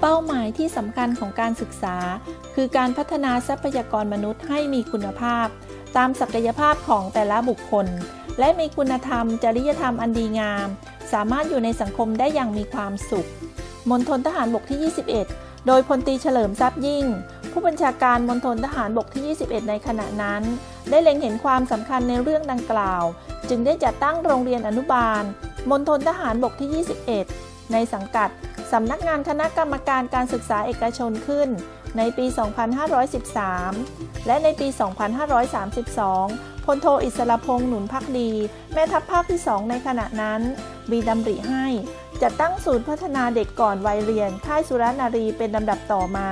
เป้าหมายที่สำคัญของการศึกษา คือการพัฒนาทรัพยากรมนุษย์ให้มีคุณภาพ ตามศักยภาพของแต่ละบุคคล และมีคุณธรรม จริยธรรมอันดีงาม สามารถอยู่ในสังคมได้อย่างมีความสุขมณฑลทหารบกที่ 21 โดยพลตรีเฉลิมทรัพย์ยิ่ง ผู้บัญชาการมณฑลทหารบกที่ 21 ในขณะนั้น ได้เล็งเห็นความสำคัญในเรื่องดังกล่าว จึงได้จัดตั้งโรงเรียนอนุบาลมณฑลทหารบกที่ 21 ในสังกัด สำนักงานคณะกรรมการการศึกษาเอกชนขึ้น ในปี 2513 และในปี 2532 พลโทอิสระพงษ์หนุนพักดี แม่ทัพภาคที่ 2 ในขณะนั้นมีดำริให้จัดตั้งศูนย์พัฒนาเด็กก่อนวัยเรียน ค่ายสุรนารีเป็นลำดับต่อมา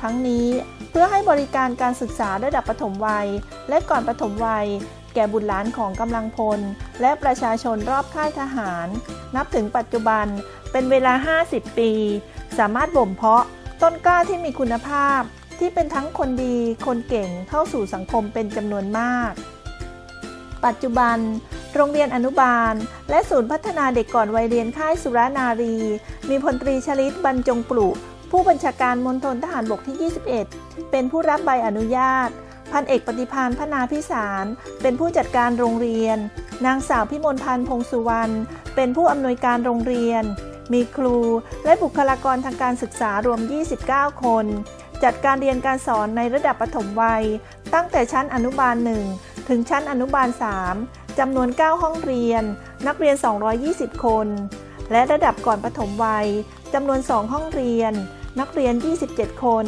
ทั้งนี้เพื่อให้บริการการศึกษาระดับปฐมวัย และก่อนปฐมวัย แก่บุตรหลานของกำลังพล และประชาชนรอบค่ายทหาร นับถึงปัจจุบัน เป็นเวลา 50 ปี สามารถบ่มเพาะต้นกล้าที่มีคุณภาพ ที่เป็นทั้งคนดีคนเก่งเข้าสู่สังคมเป็นจำนวนมาก ปัจจุบัน โรงเรียนอนุบาล และศูนย์พัฒนาเด็กก่อนวัยเรียนค่ายสุรานารี มีพลตรีชลิตบรรจงปลุผู้บัญชาการมณฑลทหารบกที่ 21 เป็นผู้รับใบอนุญาต พันเอกปฏิพานพนาพิสาร เป็นผู้จัดการโรงเรียน นางสาวพิมลพันธ์พงสุวรรณ เป็นผู้อำนวยการโรงเรียน มีครูและบุคลากรทางการศึกษารวม 29 คน จัดการเรียนการสอนในระดับปฐมวัย ตั้งแต่ชั้นอนุบาล 1 ถึงชั้นอนุบาล 3จำนวน 9 ห้องเรียน นักเรียน 220 คน และระดับก่อนปฐมวัยจำนวน 2 ห้องเรียน นักเรียน 27 คน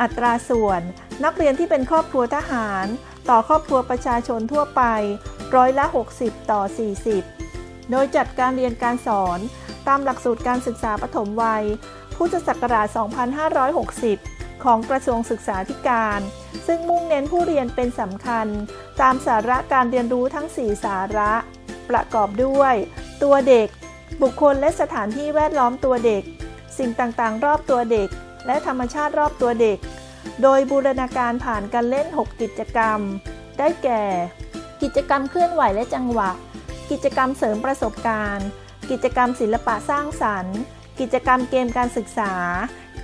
อัตราส่วน นักเรียนที่เป็นครอบครัวทหาร ต่อครอบครัวประชาชนทั่วไป ร้อยละ 60 ต่อ 40 โดยจัดการเรียนการสอน ตามหลักสูตรการศึกษาปฐมวัย พุทธศักราช 2560 ของกระทรวงศึกษาธิการ ซึ่งมุ่งเน้นผู้เรียนเป็นสำคัญ ตามสาระการเรียนรู้ทั้ง 4 สาระ ประกอบด้วย ตัวเด็ก บุคคลและสถานที่แวดล้อมตัวเด็ก สิ่งต่างๆ รอบตัวเด็ก และธรรมชาติรอบตัวเด็ก โดยบูรณาการผ่านการเล่น 6 กิจกรรม ได้แก่ กิจกรรมเคลื่อนไหวและจังหวะ กิจกรรมเสริมประสบการณ์ กิจกรรมศิลปะสร้างสรรค์ กิจกรรมเกมการศึกษา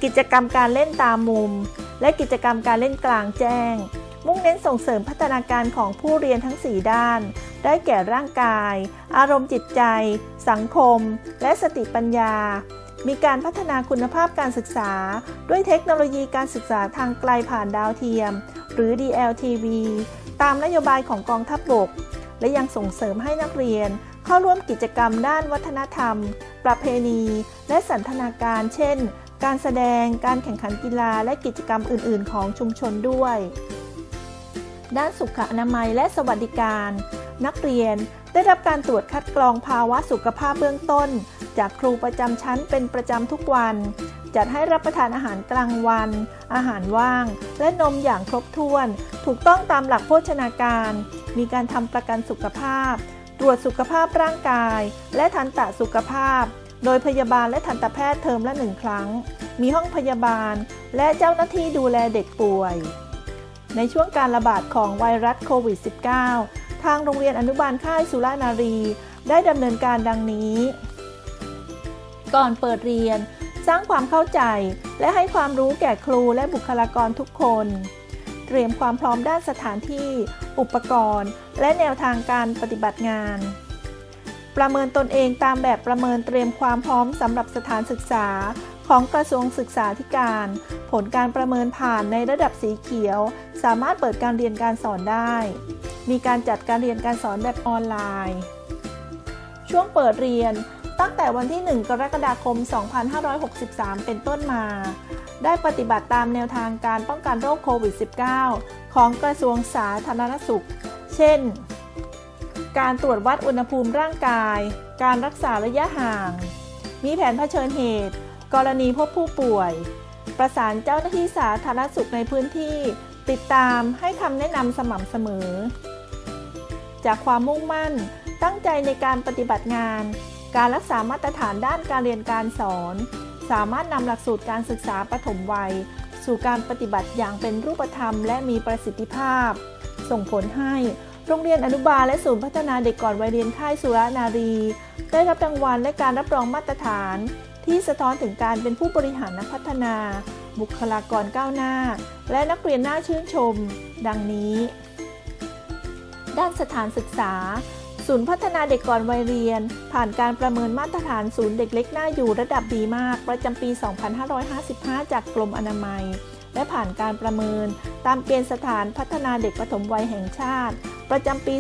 กิจกรรมการเล่นตามมุม และกิจกรรมการเล่นกลางแจ้ง มุ่งเน้นส่งเสริมพัฒนาการของผู้เรียนทั้ง 4 ด้าน ได้แก่ร่างกาย อารมณ์จิตใจ สังคม และสติปัญญามีการพัฒนาคุณภาพการศึกษา ด้วยเทคโนโลยีการศึกษาทางไกลผ่านดาวเทียม หรือ DLTV ตามนโยบายของกองทัพบบก และยังส่งเสริมให้นักเรียน เข้าร่วมกิจกรรมด้านวัฒนธรรม ประเพณี และสันทนาการ เช่น การแสดง การแข่งขันกีฬา และกิจกรรมอื่น ๆ ของชุมชนด้วย ด้านสุขอนามัยและสวัสดิการ นักเรียนได้รับการตรวจคัดกรองภาวะสุขภาพเบื้องต้น จากครูประจำชั้นเป็นประจำทุกวัน จัดให้รับประทานอาหารกลางวัน อาหารว่าง และนมอย่างครบถ้วน ถูกต้องตามหลักโภชนาการ มีการทำประกันสุขภาพ ตรวจสุขภาพร่างกาย และทันตะสุขภาพ โดยพยาบาลและทันตแพทย์เทอมละหนึ่งครั้ง มีห้องพยาบาล และเจ้าหน้าที่ดูแลเด็กป่วย ในช่วงการระบาดของไวรัสโควิด -19 ทางโรงเรียนอนุบาลค่ายสุรานารี ได้ดำเนินการดังนี้ ก่อนเปิดเรียน สร้างความเข้าใจและให้ความรู้แก่ครูและบุคลากรทุกคน เตรียมความพร้อมด้านสถานที่ อุปกรณ์ และแนวทางการปฏิบัติงาน ประเมินตนเองตามแบบประเมินเตรียมความพร้อมสำหรับสถานศึกษาของกระทรวงศึกษาธิการ ผลการประเมินผ่านในระดับสีเขียว สามารถเปิดการเรียนการสอนได้ มีการจัดการเรียนการสอนแบบออนไลน์ ช่วงเปิดเรียน ตั้งแต่วันที่ 1 กรกฎาคม 2563 เป็นต้นมา ได้ปฏิบัติตามแนวทางการป้องกันโรคโควิด -19 ของกระทรวงสาธารณสุข เช่น การตรวจวัดอุณหภูมิร่างกาย การรักษาระยะห่าง มีแผนเผชิญเหตุ กรณีพบผู้ป่วย ประสานเจ้าหน้าที่สาธารณสุขในพื้นที่ ติดตามให้คำแนะนำสม่ำเสมอ จากความมุ่งมั่นตั้งใจในการปฏิบัติงาน การรักษามาตรฐานด้านการเรียนการสอน สามารถนำหลักสูตรการศึกษาปฐมวัย สู่การปฏิบัติอย่างเป็นรูปธรรมและมีประสิทธิภาพ ส่งผลให้โรงเรียนอนุบาลและศูนย์พัฒนาเด็กก่อนวัยเรียนค่ายสุรานารี ได้รับรางวัลและการรับรองมาตรฐานที่ที่สะท้อนถึงการเป็นผู้บริหารนักพัฒนา บุคลากรก้าวหน้า และนักเรียนน่าชื่นชม ดังนี้ ด้านสถานศึกษา ศูนย์พัฒนาเด็กก่อนวัยเรียน ผ่านการประเมินมาตรฐานศูนย์เด็กเล็กน่าอยู่ระดับดีมาก ประจำปี 2555 จากกรมอนามัย และผ่านการประเมิน ตามเกณฑ์สถานพัฒนาเด็กปฐมวัยแห่งชาติ ประจำปี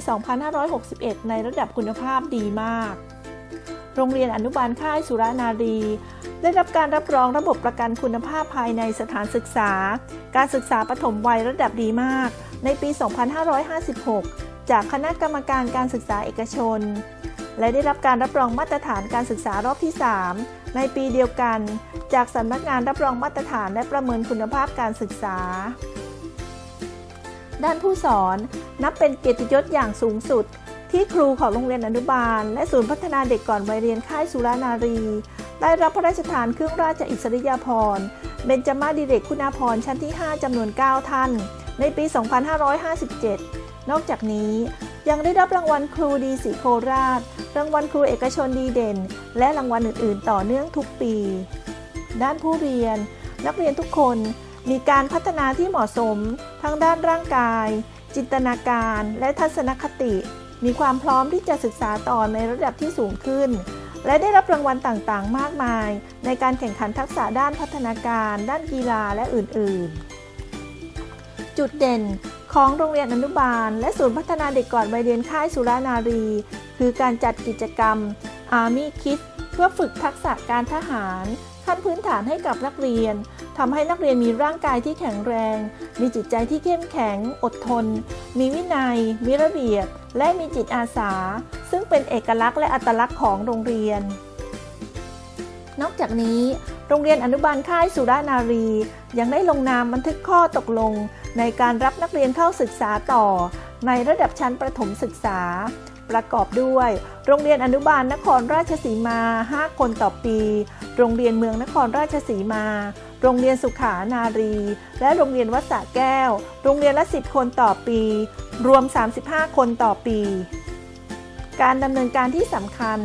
2561 ในระดับคุณภาพดีมาก โรงเรียนอนุบาลค่ายสุรานารี ได้รับการรับรองระบบประกันคุณภาพภายในสถานศึกษา การศึกษาปฐมวัยระดับดีมาก ในปี 2556 จากคณะกรรมการการศึกษาเอกชน และได้รับการรับรองมาตรฐานการศึกษารอบที่ 3 ในปีเดียวกัน จากสำนักงานรับรองมาตรฐานและประเมินคุณภาพการศึกษา ด้านผู้สอนนับเป็นเกียรติยศอย่างสูงสุด ที่ครูของโรงเรียนอนุบาล และศูนย์พัฒนาเด็กก่อนวัยเรียนค่ายสุรานารี ได้รับพระราชทานเครื่องราชอิสริยาภรณ์เบญจมาดิเรกคุณาภรณ์ชั้นที่ 5จำนวน 9 ท่าน ในปี 2557 นอกจากนี้ยังได้รับรางวัลครูดีสีโคราช รางวัลครูเอกชนดีเด่น และรางวัลอื่น ๆ ต่อเนื่องทุกปี ด้านผู้เรียน นักเรียนทุกคนมีการพัฒนาที่เหมาะสม ทั้งด้านร่างกาย จินตนาการและทัศนคติ มีความพร้อมที่จะศึกษาต่อในระดับที่สูงขึ้น และได้รับรางวัลต่าง ๆ มากมาย ในการแข่งขันทักษะด้านพัฒนาการ ด้านกีฬาและอื่น ๆ จุดเด่น ของโรงเรียนอนุบาล และศูนย์พัฒนาเด็กก่อนวัยเรียนค่ายสุรานารี คือการจัดกิจกรรม Army Kids เพื่อฝึกทักษะการทหาร ขั้นพื้นฐานให้กับนักเรียนทำให้นักเรียนมีร่างกายที่แข็งแรง มีจิตใจที่เข้มแข็ง อดทน มีวินัย มีระเบียบ และมีจิตอาสา ซึ่งเป็นเอกลักษณ์และอัตลักษณ์ของโรงเรียน นอกจากนี้ โรงเรียนอนุบาลค่ายสุรานารี ยังได้ลงนามบันทึกข้อตกลง ในการรับนักเรียนเข้าศึกษาต่อ ในระดับชั้นประถมศึกษา ประกอบด้วย โรงเรียนอนุบาลนครราชสีมา 5 คนต่อปี โรงเรียนเมืองนครราชสีมา โรงเรียนสุขานารี และโรงเรียนวัดสะแก้ว โรงเรียนละ 10 คนต่อปี รวม 35 คนต่อปี การดำเนินการที่สำคัญ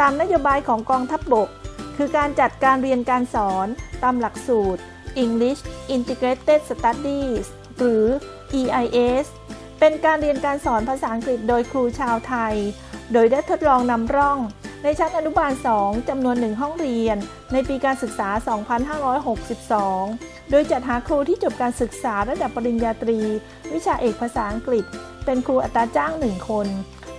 ตามนโยบายของกองทัพบบก คือการจัดการเรียนการสอนตามหลักสูตร English Integrated Studies หรือ EIS เป็นการเรียนการสอนภาษาอังกฤษโดยครูชาวไทย โดยได้ทดลองนำร่อง ในชั้นอนุบาล 2จำนวนหนึ่งห้องเรียน ในปีการศึกษา 2562 โดยจัดหาครูที่จบการศึกษาระดับปริญญาตรี วิชาเอกภาษาอังกฤษ เป็นครูอัตราจ้าง 1 คน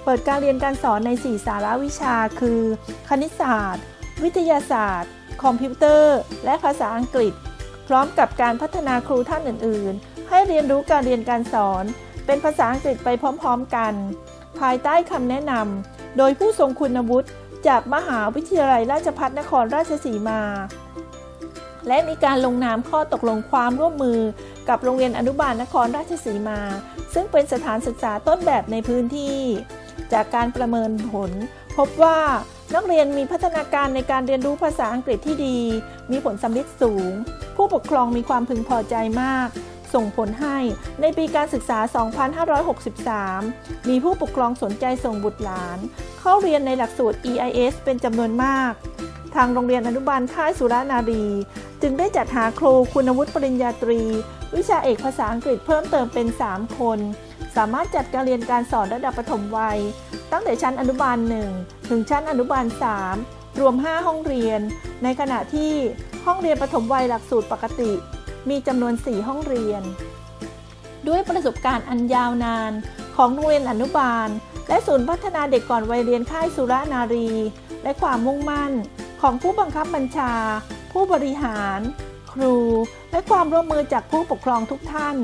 เปิดการเรียนการสอนใน 4 สาระวิชา คือ คณิตศาสตร์ วิทยาศาสตร์ คอมพิวเตอร์ และภาษาอังกฤษ พร้อมกับการพัฒนาครูท่านอื่น ๆ ให้เรียนรู้การเรียนการสอน เป็นภาษาอังกฤษไปพร้อม ๆ กัน ภายใต้คำแนะนำโดยผู้ทรงคุณวุฒิจากมหาวิทยาลัยราชภัฏนครราชสีมา และมีการลงนามข้อตกลงความร่วมมือกับโรงเรียนอนุบาลนครราชสีมา ซึ่งเป็นสถานศึกษาต้นแบบในพื้นที่ จากการประเมินผล พบว่านักเรียนมีพัฒนาการในการเรียนรู้ภาษาอังกฤษที่ดี มีผลสำลิดสูง ผู้ปกครองมีความพึงพอใจมาก ส่งผลให้ในปีการศึกษา 2563 มีผู้ปกครองสนใจส่งบุตรหลาน เข้าเรียนในหลักสูตร EIS เป็นจำนวนมาก ทางโรงเรียนอนุบาลค่ายสุรานารี จึงได้จัดหาครูคุณวุฒิปริญญาตรี วิชาเอกภาษาอังกฤษเพิ่มเติมเป็น 3 คน สามารถจัดการเรียนการสอนระดับประถมวัย ตั้งแต่ชั้นอนุบาล 1 ถึงชั้นอนุบาล 3 รวม 5 ห้องเรียน ในขณะที่ห้องเรียนประถมวัยหลักสูตรปกติ มีจำนวน 4 ห้องเรียน ด้วยประสบการณ์อันยาวนานของโรงเรียนอนุบาล และศูนย์พัฒนาเด็กก่อนวัยเรียนค่ายสุรานารี และความมุ่งมั่น ของผู้บังคับบัญชา ผู้บริหาร ครู และความร่วมมือจากผู้ปกครองทุกท่าน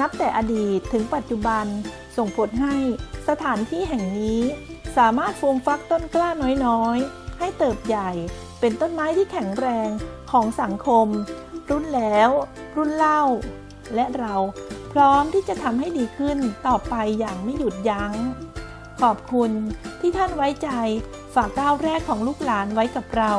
นับแต่อดีตถึงปัจจุบัน ส่งผลให้สถานที่แห่งนี้ สามารถฟูมฟักต้นกล้าน้อยๆ ให้เติบใหญ่ เป็นต้นไม้ที่แข็งแรงของสังคม รุ่นแล้ว รุ่นเล่า และเราพร้อมที่จะทำให้ดีขึ้นต่อไปอย่างไม่หยุดยัง้ง ขอบคุณที่ท่านไว้ใจฝากก้าวแรกของลูกหลานไว้กับเรา